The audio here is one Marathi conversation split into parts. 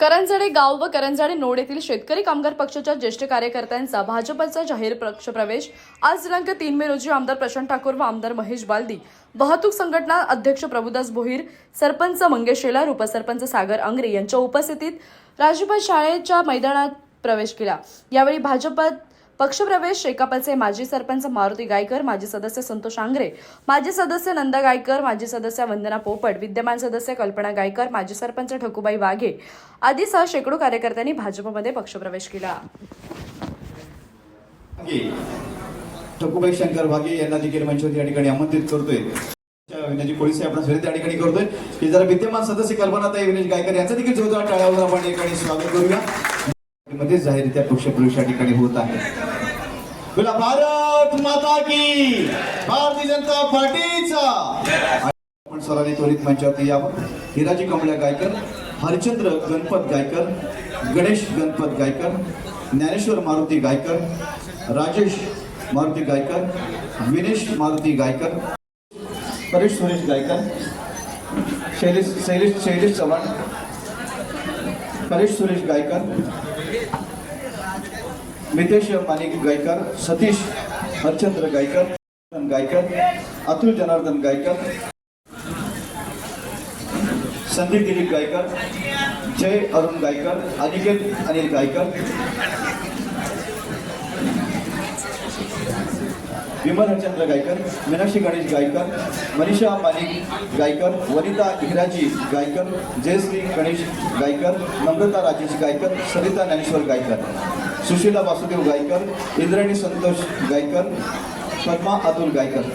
करंजडे गाव व करंजडे नोड येथील शेतकरी कामगार पक्षाच्या ज्येष्ठ कार्यकर्त्यांचा भाजपचा जाहीर पक्षप्रवेश आज दिनांक तीन मे रोजी आमदार प्रशांत ठाकूर व आमदार महेश बालदी वाहतूक संघटना अध्यक्ष प्रभुदास भोईर सरपंच मंगेश शेलार उपसरपंच सागर अंगरे यांच्या उपस्थितीत राजूभाई शाळेच्या मैदानात प्रवेश केला. यावेळी भाजपात पक्षप्रवेश शेकापचे माजी सरपंच मारुती गायकर माजी सदस्य संतोष आंग्रे माजी सदस्य नंदा गायकर माजी सदस्य वंदना पोपट विद्यमान सदस्य कल्पना गायकर माजी सरपंच ठकूबाई वाघे आदीसह शेकडो कार्यकर्त्यांनी भाजपमध्ये पक्षप्रवेश केला. वाघे, ठकूबाई शंकर वाघे यांना देखील मंच या ठिकाणी आमंत्रित करतोय. विनाजी पोलीस आपण सुरेश त्या ठिकाणी करतोय. की जरा विद्यमान सदस्य कल्पनाताई विनेश गायकर यांचं देखील जोरदार टाळ्यावर आपण या ठिकाणी स्वागत करूया. मध्ये त्या पक्षप्रवेश या ठिकाणी होत आहे. तुला भारत माता की भारतीय जनता पार्टीचा. आपण सर्वांनी त्वरित मंचावरती यावं. हिराजी कमळ्या गायकर हरिचंद्र गणपत गायकर गणेश गणपत गायकर ज्ञानेश्वर मारुती गायकर राजेश मारुती गायकर विनेश मारुती गायकर परेश सुरेश गायकर शैलेश शैलेश शैलेश चव्हाण परेश सुरेश गायकर मितेश माणिक गायकर सतीश हरचंद्र गायकर गायकर अतुल जनार्दन गायकर संदीप दिलीप गायकर जय अरुण गायकर अनिकेत अनिल गायकर. विमल हरचंद्र गायकर मीनाक्षी गणेश गायकर मनीषा मालिक गायकर वनिता हिराजी गायकर जयश्री गणेश गायकर नम्रता राजेश गायकर सरिता ज्ञानेश्वर गायकर सुशीला वासुदेव गायकर इंद्राणी संतोष गायकर पद्मा अतुल गायकर.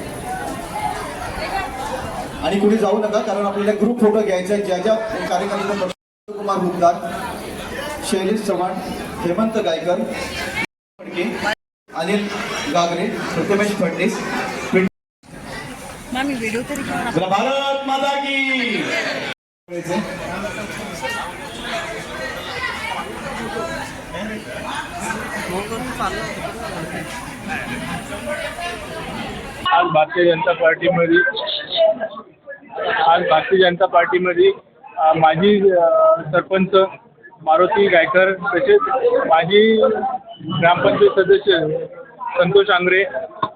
आणि कुठे जाऊ नका कारण आपल्याला ग्रुप फोटो घ्यायचा आहे. ज्या ज्या कार्यक्रमाचा कुमार गुप्ता शैलेश चव्हाण हेमंत गायकर फडके अनिल गागरे प्रथमेश फडणीस मामी व्हिडिओ तरी करा बोला भारत माता की. आज भारतीय जनता पार्टीमध्ये आज भारतीय जनता पार्टीमध्ये माजी सरपंच मारुती गायकर तसेच माजी ग्रामपंचायत सदस्य संतोष आंग्रे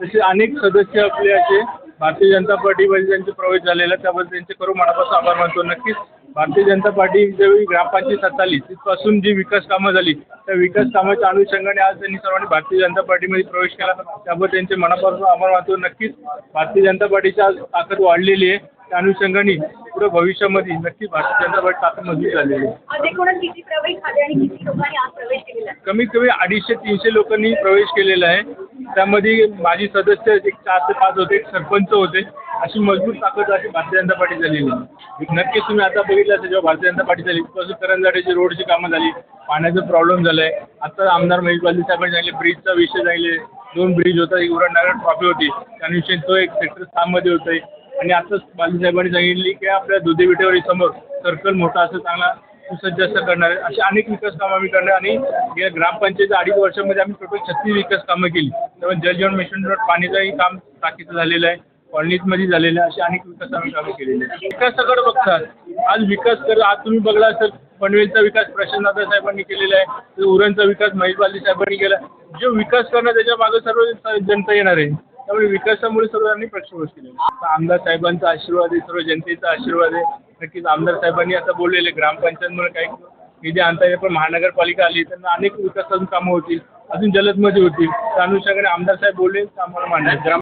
तसे अनेक सदस्य आपले असे भारतीय जनता पार्टीमध्ये त्यांचे प्रवेश झालेला आहे. त्याबद्दल त्यांचे करू मनापासून आभार मानतो. नक्कीच भारतीय जनता पार्टी ज्यावेळी ग्रामपंचायत सत्ता आली तिथपासून जी विकास कामं झाली त्या विकास कामाच्या अनुषंगाने आज त्यांनी सर्वांनी भारतीय जनता पार्टीमध्ये प्रवेश केला. त्याबद्दल त्यांचे मनापासून आभार मानतो. नक्कीच भारतीय जनता पार्टीची आज ताकद वाढलेली आहे. त्या अनुषंगाने पुढे भविष्यामध्ये नक्कीच भारतीय जनता पार्टी ताकद मजबूत झालेली आहे. आज एकूणच किती प्रवेश झाले आणि किती लोकांनी आज प्रवेश केलेला आहे? कमीत कमी अडीचशे तीनशे लोकांनी प्रवेश केलेला आहे. त्यामध्ये माजी सदस्य एक चार ते पाच होते एक सरपंच होते. अशी मजबूत ताकद अशी भारतीय जनता पार्टी झालेली आहे. नक्कीच तुम्ही आता बघितलं असेल जेव्हा भारतीय जनता पार्टी झाली तिथपासून करंजाड्याची रोडची कामं झाली पाण्याचा प्रॉब्लेम झाला आहे आता आमदार महेश बालदी साहेबांनी सांगितले ब्रिजचा विषय सांगितले दोन ब्रिज होता एक उरणनगर ट्रॉफी होती. त्याविषयी तो एक सेक्टर सहामध्ये होतोय आणि आताच बालूसाहेबांनी सांगितली की आपल्या दुधे विटेवरी समोर सर्कल मोठा असं चांगला सुसज्ज असं करणार आहे. अशी अनेक विकास कामं आम्ही करणार आणि या ग्रामपंचायतीच्या अडीच वर्षामध्ये आम्ही टोटल छत्तीस विकास कामं केली. त्यामुळे जलजीवन मिशनवर पाणीचंही काम टाकीचं झालेलं आहे. कॉलनीजमध्ये झालेलं आहे. अशी अनेक विकास आम्ही कामं केलेली आहे विकासाकडे बघतात. आज विकास कर आज तुम्ही बघला असेल पनवेलचा विकास प्रशांत साहेबांनी केलेला आहे. उरणचा विकास महेश बालदी साहेबांनी केला. जो विकास करणं त्याच्यामागे सर्व जनता येणार आहे. त्यामुळे विकासामुळे सर्वांनी प्रश्नवश केलेला आमदार साहेबांचा आशीर्वाद आहे सर्व जनतेचा आशीर्वाद आहे. नक्कीच आमदार साहेबांनी आता बोललेले ग्रामपंचायतमुळे काही निधी आणता येईल पण महानगरपालिका आली त्यांना अनेक विकासाची कामं होतील अजून जलदमध्ये होतील. त्या अनुषंगाने आमदार साहेब बोलले तर आम्हाला मान्य आहे. ग्राम